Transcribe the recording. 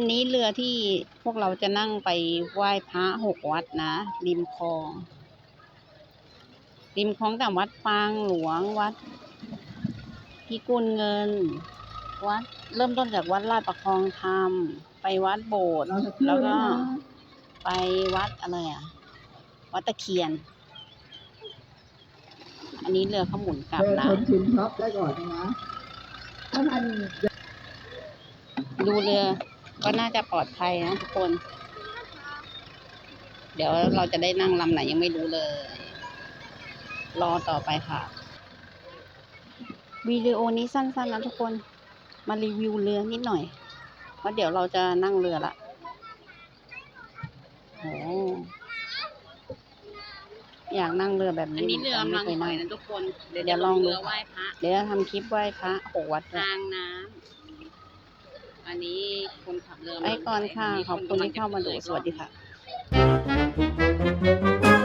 อันนี้เรือที่พวกเราจะนั่งไปไหว้พระหกวัดนะ ริมคลอง ริมคลองแต่วัดปางหลวงวัดพิกุลเงิน วัดเริ่มต้นจากวัดลาดประคองธรรม ไปวัดโบสถ์เราจะพูดแล้วก็นะไปวัดอะไรอะ วัดตะเคียน อันนี้เรือเขาหมุนกลับเธอนะทนชิมท็อปได้ก่อนนะถ้ามันดูเรือ ก็น่าจะปลอดภัยนะทุกคน เดี๋ยวเราจะได้นั่งลำไหนยังไม่รู้เลย รอต่อไปค่ะวิดีโอนี้สั้นๆนะทุกคน มารีวิวเรือนิดหน่อย เพราะเดี๋ยวเราจะนั่งเรือละโอ้อยากนั่งเรือแบบนี้อันนี้เรือหมืกำลังไม่ถเคอยยนั่นะงทุกคน เดี๋ยวลองดูเรือไหว้พระเดี๋ยวจะทำคลิปไหว้พระหกวัดด้วยทางน้ำ อันนี้คนขับเรือไปก่อนค่ะมีขอบคุณที่เข้ามาดูกำลังจะสวัสดีค่ะ